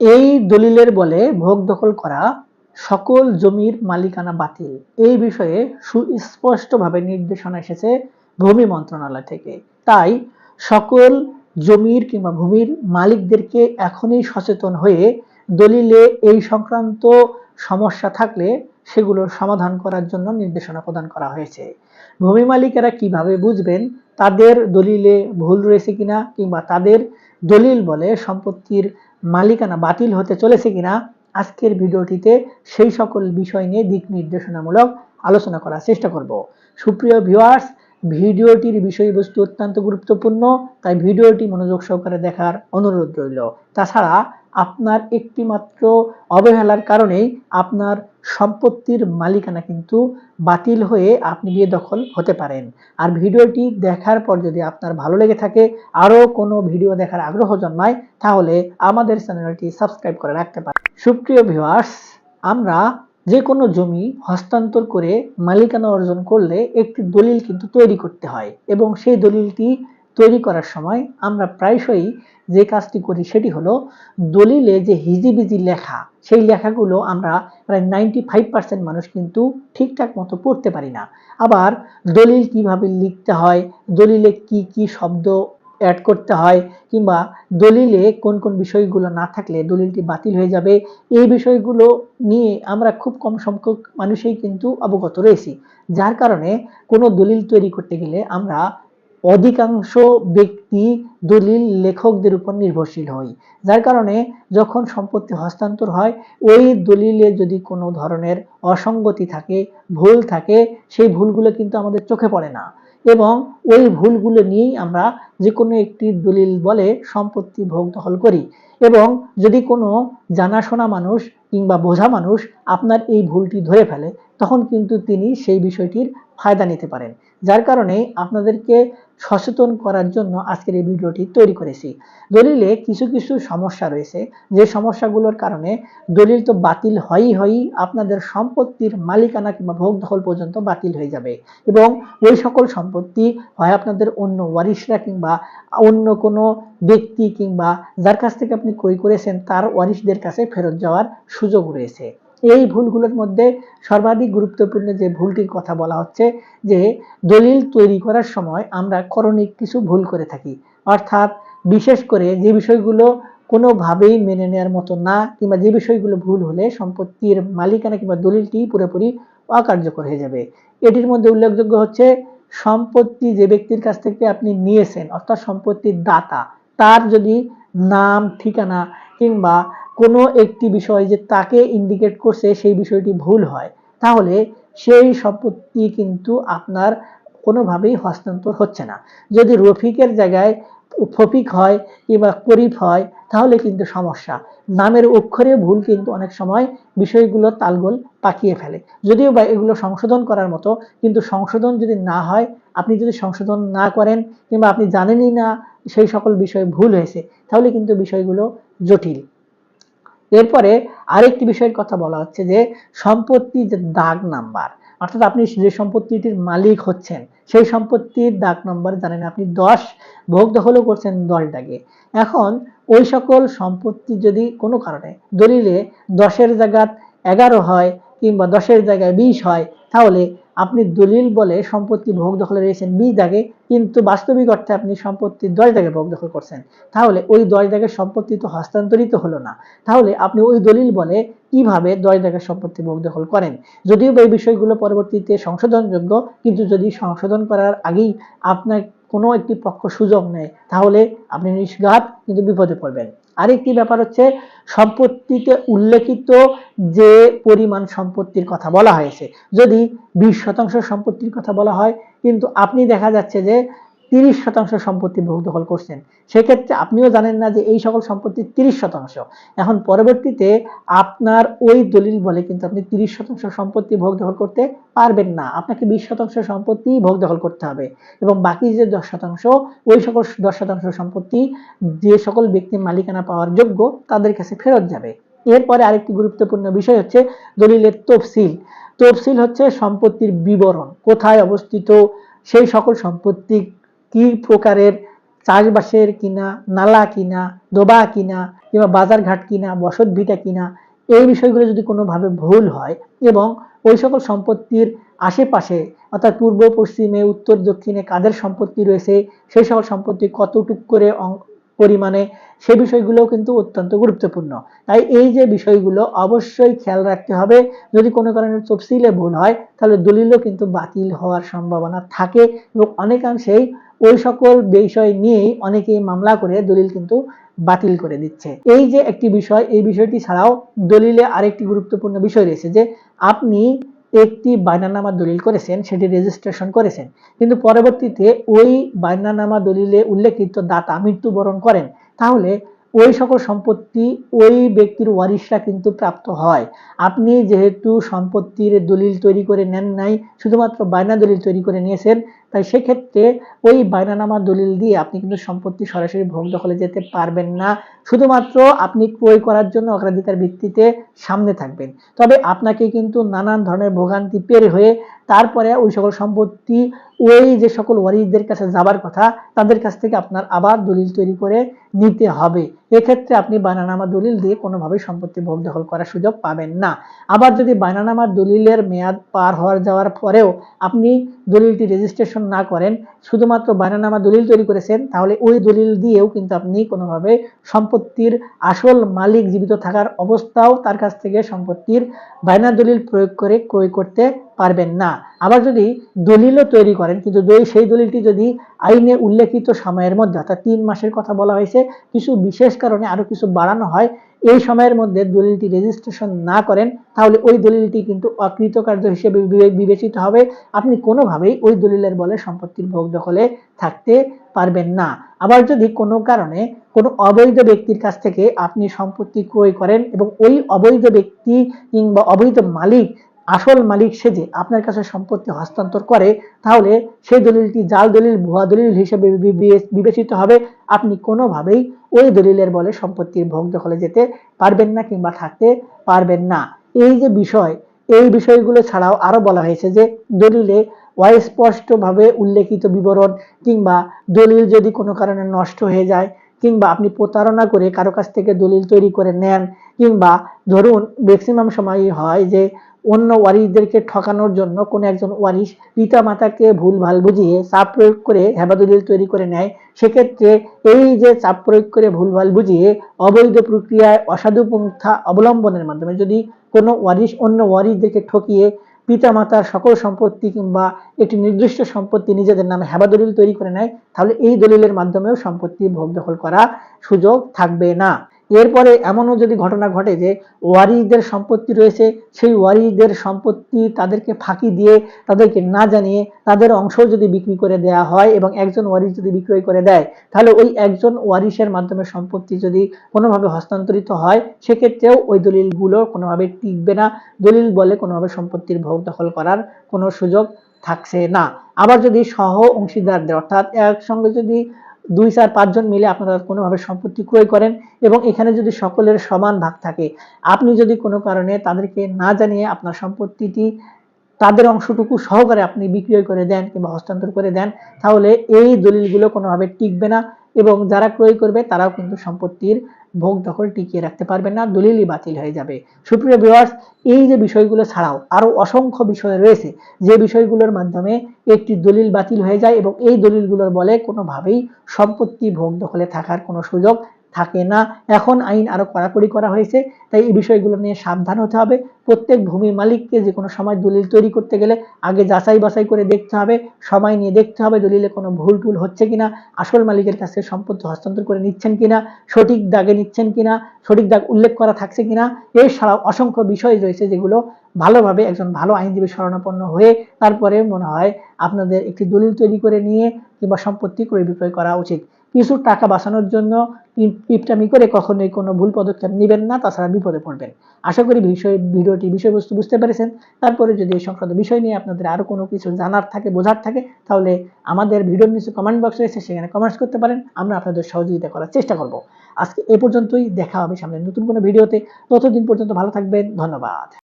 এই দলিলের বলে ভোগ দখল করা সকল জমির মালিকানা বাতিল। এই বিষয়ে সুস্পষ্টভাবে নির্দেশনা এসেছে ভূমি মন্ত্রণালয় থেকে। তাই সকল জমির কিংবা ভূমির মালিকদেরকে এখনই সচেতন হয়ে দলিলে এই সংক্রান্ত সমস্যা থাকলে সেগুলোর সমাধান করার জন্য নির্দেশনা প্রদান করা হয়েছে। ভূমি মালিকেরা কীভাবে বুঝবেন তাদের দলিলে ভুল রয়েছে কিনা কিংবা তাদের দলিল বলে সম্পত্তির মালিকানা বাতিল হতে চলেছে কিনা আজকের ভিডিওটিতে সেই সকল বিষয় নিয়ে দিক নির্দেশনামূলক আলোচনা করার চেষ্টা করব। সুপ্রিয় ভিউয়ার্স ভিডিওটির বিষয়বস্তু অত্যন্ত গুরুত্বপূর্ণ, তাই ভিডিওটি মনোযোগ সহকারে দেখার অনুরোধ রইল। তাছাড়া আপনার একটি মাত্র অবহেলার কারণেই আপনার সম্পত্তির মালিকানা কিন্তু বাতিল হয়ে আপনি বেদখল হতে পারেন। আর ভিডিওটি দেখার পর যদি আপনার ভালো লেগে থাকে, আরও কোনো ভিডিও দেখার আগ্রহ জন্মায়, তাহলে আমাদের চ্যানেলটি সাবস্ক্রাইব করে রাখতে পারেন। সুপ্রিয় ভিউয়ার্স, আমরা যে কোনো জমি হস্তান্তর করে মালিকানা অর্জন করলে একটি দলিল কিন্তু তৈরি করতে হয় এবং সেই দলিলটি তৈরি করার সময় আমরা প্রায়শই যে কাজটি করি সেটি হলো দলিলে যে হিজিবিজি লেখা, সেই লেখাগুলো আমরা প্রায় নাইনটি ফাইভ পার্সেন্ট মানুষ কিন্তু ঠিকঠাক মতো পড়তে পারি না। আবার দলিল কীভাবে লিখতে হয়, দলিলে কি কি শব্দ অ্যাড করতে হয় কিংবা দলিলে কোন কোন বিষয়গুলো না থাকলে দলিলটি বাতিল হয়ে যাবে। এই বিষয়গুলো নিয়ে আমরা খুব কম সংখ্যক মানুষই কিন্তু অবগত রয়েছি। যার কারণে কোনো দলিল তৈরি করতে গেলে আমরা অধিকাংশ ব্যক্তি দলিল লেখকদের উপর নির্ভরশীল হই। যার কারণে যখন সম্পত্তি হস্তান্তর হয়, ওই দলিলে যদি কোনো ধরনের অসঙ্গতি থাকে, ভুল থাকে, সেই ভুলগুলো কিন্তু আমাদের চোখে পড়ে না। এবং ওই ভুলগুলো নিয়েই আমরা যে কোনো একটি দলিল বলে সম্পত্তি ভোগ দখল করি। এবং যদি কোনো জানাশোনা মানুষ কিংবা বোঝা মানুষ আপনার এই ভুলটি ধরে ফেলে, তখন কিন্তু তিনি সেই বিষয়টির ফায়দা নিতে পারেন। যার কারণে আপনাদেরকে সচেতন করার জন্য আজকের এই ভিডিওটি তৈরি করেছি। দলিলে কিছু কিছু সমস্যা রয়েছে। যে সমস্যাগুলোর কারণে দলিল তো বাতিল হয়ই হয়ই আপনাদের সম্পত্তির মালিকানা কিংবা ভোগ দখল পর্যন্ত বাতিল হয়ে যাবে এবং ওই সকল সম্পত্তি হয় আপনাদের অন্য ওয়ারিশরা কিংবা অন্য কোনো ব্যক্তি কিংবা যার কাছ থেকে আপনি ক্রয় করেছেন তার ওয়ারিশদের কাছে ফেরত যাওয়ার সুযোগ রয়েছে। এই ভুলগুলোর মধ্যে সর্বাধিক গুরুত্বপূর্ণ যে ভুলটির কথা বলা হচ্ছে যে দলিল তৈরি করার সময় আমরা করণিক কিছু ভুল করে থাকি। অর্থাৎ বিশেষ করে যে বিষয়গুলো কোনোভাবেই মেনে নেওয়ার মতো না কিংবা যে বিষয়গুলো ভুল হলে সম্পত্তির মালিকানা কিংবা দলিলটি পুরোপুরি অকার্যকর হয়ে যাবে। এটির মধ্যে উল্লেখযোগ্য হচ্ছে সম্পত্তি যে ব্যক্তির কাছ থেকে আপনি নিয়েছেন, অর্থাৎ সম্পত্তির দাতা, তার যদি নাম, ঠিকানা কিংবা কোনো একটি বিষয় যে তাকে ইন্ডিকেট করছে সেই বিষয়টি ভুল হয়, তাহলে সেই সম্পত্তি কিন্তু আপনার কোনোভাবেই হস্তান্তর হচ্ছে না। যদি রফিকের জায়গায় ফফিক হয় কিংবা করিফ হয়, তাহলে কিন্তু সমস্যা। নামের অক্ষরে ভুল কিন্তু অনেক সময় বিষয়গুলো তালগোল পাকিয়ে ফেলে। যদিও বা এগুলো সংশোধন করার মতো, কিন্তু সংশোধন যদি না হয়, আপনি যদি সংশোধন না করেন কিংবা আপনি জানেনই না সেই সকল বিষয় ভুল হয়েছে, তাহলে কিন্তু বিষয়গুলো জটিল। এরপরে আরেকটি বিষয়ের কথা বলা হচ্ছে যে সম্পত্তি যে দাগ নাম্বার, অর্থাৎ আপনি যে সম্পত্তিটির মালিক হচ্ছেন, সেই সম্পত্তির দাগ নাম্বার জানেন আপনি দশ ভোগ দখলও করছেন দাগে এখন ওই সকল সম্পত্তি যদি কোনো কারণে দলিলে দশের জায়গাত এগারো হয় কিংবা দশের জায়গায় বিশ হয়, তাহলে আপনি দলিল বলে সম্পত্তি ভোগ দখলে রয়েছেন বিশ দাগে, কিন্তু বাস্তবিক অর্থে আপনি সম্পত্তি দশ দাগে ভোগ দখল করছেন। তাহলে ওই দশ দাগের সম্পত্তি তো হস্তান্তরিত হলো না। তাহলে আপনি ওই দলিল বলে কীভাবে দশ দাগের সম্পত্তি ভোগ দখল করেন? যদিও এই বিষয়গুলো পরবর্তীতে সংশোধনযোগ্য, কিন্তু যদি সংশোধন করার আগেই আপনার কোনো একটি পক্ষ সুযোগ নেয়, তাহলে আপনি নিষ্ঘাত কিন্তু বিপদে পড়বেন। আরেকটি ব্যাপার হচ্ছে, সম্পত্তিতে উল্লেখিত যে পরিমাণ সম্পত্তির কথা বলা হয়েছে। যদি বিশ শতাংশ সম্পত্তির কথা বলা হয়, কিন্তু আপনি দেখা যাচ্ছে যে তিরিশ শতাংশ সম্পত্তি ভোগ দখল করছেন। সেক্ষেত্রে আপনিও জানেন না যে এই সকল সম্পত্তি তিরিশ শতাংশ। এখন পরবর্তীতে আপনার ওই দলিল বলে কিন্তু আপনি তিরিশ শতাংশ সম্পত্তি ভোগ দখল করতে পারবেন না। আপনাকে বিশ শতাংশ সম্পত্তি ভোগ দখল করতে হবে এবং বাকি যে দশ শতাংশ, ওই সকল দশ শতাংশ সম্পত্তি যে সকল ব্যক্তি মালিকানা পাওয়ার যোগ্য তাদের কাছে ফেরত যাবে। এরপরে আরেকটি গুরুত্বপূর্ণ বিষয় হচ্ছে দলিলের তফসিল। তফসিল হচ্ছে সম্পত্তির বিবরণ। কোথায় অবস্থিত সেই সকল সম্পত্তি কি প্রকারের চাষবাসের কিনা, নালা কিনা, ডোবা কিনা কিংবা বাজারঘাট কিনা, বসত ভিটা কিনা, এই বিষয়গুলো যদি কোনোভাবে ভুল হয় এবং ওই সকল সম্পত্তির আশেপাশে অর্থাৎ পূর্ব, পশ্চিমে, উত্তর, দক্ষিণে কাদের সম্পত্তি রয়েছে, সেই সকল সম্পত্তি কতটুক করে পরিমাণে, সে বিষয়গুলো কিন্তু অত্যন্ত গুরুত্বপূর্ণ। তাই এই যে বিষয়গুলো অবশ্যই খেয়াল রাখতে হবে। যদি কোনো কারণে তফসিলে ভুল হয়, তাহলে দলিলও কিন্তু বাতিল হওয়ার সম্ভাবনা থাকে এবং অনেকাংশেই ওই সকল বিষয় নিয়েই অনেকেই মামলা করে, দলিল কিন্তু বাতিল করে দিচ্ছে। এই যে একটি বিষয়, এই বিষয়টি ছাড়াও দলিলে আরেকটি গুরুত্বপূর্ণ বিষয় রয়েছে যে, আপনি একটি বায়নানামা দলিল করেছেন, সেটি রেজিস্ট্রেশন করেছেন, কিন্তু পরবর্তীতে ওই বায়নানামা দলিলে উল্লেখিত দাতা মৃত্যুবরণ করেন, তাহলে ওই সকল সম্পত্তি ওই ব্যক্তির ওয়ারিশরা কিন্তু প্রাপ্ত হয়। আপনি যেহেতু সম্পত্তির দলিল তৈরি করে নেন নাই, শুধুমাত্র বায়না দলিল তৈরি করে নিয়েছেন, তাই সেক্ষেত্রে ওই বায়নানামা দলিল দিয়ে আপনি কিন্তু সম্পত্তি সরাসরি ভোগ দখলে যেতে পারবেন না। শুধুমাত্র আপনি ক্রয় করার জন্য অগ্রাধিকার ভিত্তিতে সামনে থাকবেন। তবে আপনাকে কিন্তু নানান ধরনের ভোগান্তি পের হয়ে তারপরে ওই সকল সম্পত্তি, ওই যে সকল ওয়ারিসদের কাছে যাবার কথা, তাদের কাছ থেকে আপনার আবার দলিল তৈরি করে নিতে হবে। এক্ষেত্রে আপনি বানানামা দলিল দিয়ে কোনোভাবেই সম্পত্তি ভোগ দখল করার সুযোগ পাবেন না। আবার যদি বানানামা দলিলের মেয়াদ পার হওয়ার যাওয়ার পরেও আপনি দলিলটি রেজিস্ট্রেশন না করেন, শুধুমাত্র বানানামা দলিল তৈরি করেছেন, তাহলে ওই দলিল দিয়েও কিন্তু আপনি কোনোভাবে সম্পত্তির আসল মালিক জীবিত থাকার অবস্থাও তার কাছ থেকে সম্পত্তির বায়না দলিল প্রয়োগ করে ক্রয় করতে পারবেন না। আবার যদি দলিলও তৈরি করেন, কিন্তু সেই দলিলটি যদি আইনে উল্লেখিত সময়ের মধ্যে, অর্থাৎ তিন মাসের কথা বলা হয়েছে, কিছু বিশেষ কারণে আরও কিছু বাড়ানো হয়, এই সময়ের মধ্যে দলিলটি রেজিস্ট্রেশন না করেন, তাহলে ওই দলিলটি কিন্তু অকৃতকার্য হিসেবে বিবেচিত হবে। আপনি কোনোভাবেই ওই দলিলের বলে সম্পত্তির ভোগ দখলে থাকতে পারবেন না। আবার যদি কোনো কারণে কোনো অবৈধ ব্যক্তির কাছ থেকে আপনি সম্পত্তি ক্রয় করেন এবং ওই অবৈধ ব্যক্তি কিংবা অবৈধ মালিক আসল মালিক সেজে আপনার কাছে সম্পত্তি হস্তান্তর করে, তাহলে সেই দলিলটি জাল দলিল, ভুয়া দলিল হিসেবে বিবেচিত হবে। আপনি কোনোভাবেই ওই দলিলের বলে সম্পত্তির ভোগ দখলে যেতে পারবেন না কিংবা থাকতে পারবেন না। এই যে বিষয়, এই বিষয়গুলো ছাড়াও আরও বলা হয়েছে যে দলিলে অস্পষ্টভাবে উল্লেখিত বিবরণ কিংবা দলিল যদি কোনো কারণে নষ্ট হয়ে যায় কিংবা আপনি প্রতারণা করে কারও কাছ থেকে দলিল তৈরি করে নেন কিংবা ধরুন ম্যাক্সিমাম সময়ই হয় যে অন্য ওয়ারিশদেরকে ঠকানোর জন্য কোনো একজন ওয়ারিশ পিতা মাতাকে ভুল ভালো বুঝিয়ে চাপ প্রয়োগ করে হেবাদলিল তৈরি করে নেয়, সেক্ষেত্রে এই যে চাপ প্রয়োগ করে ভুলভাল বুঝিয়ে অবৈধ প্রক্রিয়ায় অসাধু পন্থা অবলম্বনের মাধ্যমে যদি কোনো ওয়ারিশ অন্য ওয়ারিশদেরকে ঠকিয়ে পিতা মাতার সকল সম্পত্তি কিংবা একটি নির্দিষ্ট সম্পত্তি নিজেদের নামে হেবা দলিল তৈরি করে নেয়, তাহলে এই দলিলের মাধ্যমেও সম্পত্তি ভোগ দখল করা সুযোগ থাকবে না। এরপরে এমনও যদি ঘটনা ঘটে যে ওয়ারিশদের সম্পত্তি রয়েছে, সেই ওয়ারিশদের সম্পত্তি তাদেরকে ফাঁকি দিয়ে তাদেরকে না জানিয়ে তাদের অংশ যদি বিক্রি করে দেয়া হয় এবং একজন ওয়ারিশ যদি বিক্রয় করে দেয়, তাহলে ওই একজন ওয়ারিশের মাধ্যমে সম্পত্তি যদি কোনোভাবে হস্তান্তরিত হয়, সেক্ষেত্রেও ওই দলিলগুলো কোনোভাবে টিকবে না। দলিল বলে কোনোভাবে সম্পত্তির ভোগ দখল করার কোনো সুযোগ থাকছে না। আবার যদি সহ অংশীদারদের অর্থাৎ একসঙ্গে যদি দুই চার পাঁচজন মিলে আপনারা কোনোভাবে সম্পত্তি ক্রয় করেন এবং এখানে যদি সকলের সমান ভাগ থাকে, আপনি যদি কোনো কারণে তাদেরকে না জানিয়ে আপনার সম্পত্তিটি তাদের অংশটুকু সহকারে আপনি বিক্রয় করে দেন কিংবা হস্তান্তর করে দেন, তাহলে এই দলিলগুলো কোনোভাবে টিকবে না এবং যারা ক্রয় করবে তারাও কিন্তু সম্পত্তির ভোগ দখল টিকিয়ে রাখতে পারবে না, দলিলই বাতিল হয়ে যাবে। সুপ্রিয় ভিউয়ার্স এই যে বিষয়গুলো ছাড়াও আরও অসংখ্য বিষয় রয়েছে, যে বিষয়গুলোর মাধ্যমে একটি দলিল বাতিল হয়ে যায় এবং এই দলিলগুলোর বলে কোনোভাবেই সম্পত্তি ভোগ দখলে থাকার কোনো সুযোগ থাকে না। এখন আইন আরও কড়াকড়ি করা হয়েছে, তাই এই বিষয়গুলো নিয়ে সাবধান হতে হবে। প্রত্যেক ভূমি মালিককে যে কোনো সময় দলিল তৈরি করতে গেলে আগে যাচাই বাছাই করে দেখতে হবে, সময় নিয়ে দেখতে হবে দলিলে কোনো ভুল টুল হচ্ছে কিনা, আসল মালিকের কাছে সম্পত্তি হস্তান্তর করে নিচ্ছেন কিনা, সঠিক দাগে নিচ্ছেন কিনা, সঠিক দাগ উল্লেখ করা থাকছে কিনা, এছাড়াও অসংখ্য বিষয় রয়েছে যেগুলো ভালোভাবে একজন ভালো আইনজীবী শরণাপন্ন হয়ে তারপরে মনে হয় আপনাদের একটি দলিল তৈরি করে নিয়ে কিংবা সম্পত্তি ক্রয় বিক্রয় করা উচিত। কিছু টাকা বাঁচানোর জন্য টিপটামি করে কখনোই কোনো ভুল পদক্ষেপ নেবেন না, তাছাড়া বিপদে পড়বেন। আশা করি বিষয় ভিডিওটি বিষয়বস্তু বুঝতে পেরেছেন। তারপরে যদি এই সংক্রান্ত বিষয় নিয়ে আপনাদের আরও কোনো কিছু জানার থাকে, বোঝার থাকে, তাহলে আমাদের ভিডিওর নিচে কমেন্ট বক্স রয়েছে, সেখানে কমেন্টস করতে পারেন। আমরা আপনাদের সহযোগিতা করার চেষ্টা করব। আজকে এ পর্যন্তই। দেখা হবে সামনে নতুন কোনো ভিডিওতে। ততদিন পর্যন্ত ভালো থাকবেন। ধন্যবাদ।